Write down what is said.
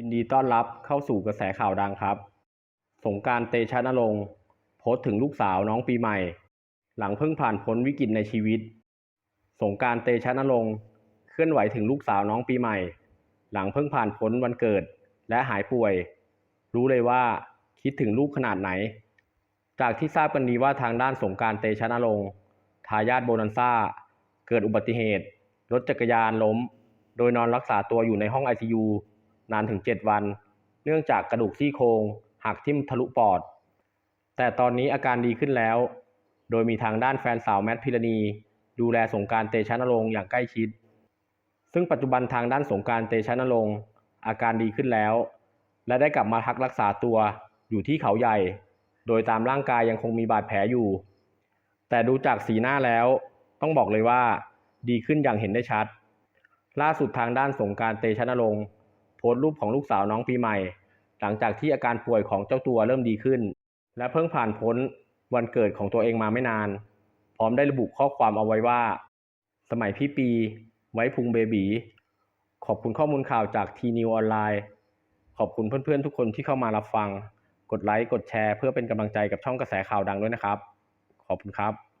ยินดีต้อนรับเข้าสู่กระแสข่าวดังครับ สงการเตชะนรงค์โพสต์ถึงลูกสาวน้องปีใหม่ หลังเพิ่งผ่านพ้นวิกฤตในชีวิต สงการเตชะนรงค์เคลื่อนไหวถึงลูกสาวน้องปีใหม่ หลังเพิ่งผ่านพ้นวันเกิดและหายป่วย รู้เลยว่าคิดถึงลูกขนาดไหน จากที่ทราบกันดีว่าทางด้านสงการเตชะนรงค์ทายาทโบนันซ่า เกิดอุบัติเหตุ รถจักรยานล้ม โดยนอนรักษาตัวอยู่ในห้อง ICU นานถึง 7 วัน เนื่องจากกระดูกซี่โครงหักทิ่มทะลุปอด แต่ตอนนี้อาการดีขึ้นแล้ว โดยมีทางด้านแฟนสาวแมทพิรณี ดูแลสงการเตชะนรงค์อย่างใกล้ชิด ซึ่งปัจจุบันทางด้านสงการเตชะนรงค์อาการดีขึ้นแล้ว และได้กลับมาพักรักษาตัวอยู่ที่เขาใหญ่ โดยตามร่างกายยังคงมีบาดแผลอยู่ แต่ดูจากสีหน้าแล้ว ต้องบอกเลยว่า ดีขึ้นอย่างเห็นได้ชัด ล่าสุดทางด้านสงการเตชะนรงค์ โพสต์รูปของลูกสาวน้องปีใหม่ หลังจากที่อาการป่วยของเจ้าตัวเริ่มดีขึ้น และเพิ่งผ่านพ้นวันเกิดของตัวเองมาไม่นาน พร้อมได้ระบุข้อความเอาไว้ว่า สมัยพี่ปี ไว้พุงเบบีขอบคุณข้อมูลข่าวจากทีนิวออนไลน์ขอบคุณเพื่อนๆทุกคนที่เข้ามารับฟัง กดไลค์ กดแชร์ เพื่อเป็นกำลังใจกับช่องกระแสข่าวดังด้วยนะครับ ขอบคุณครับ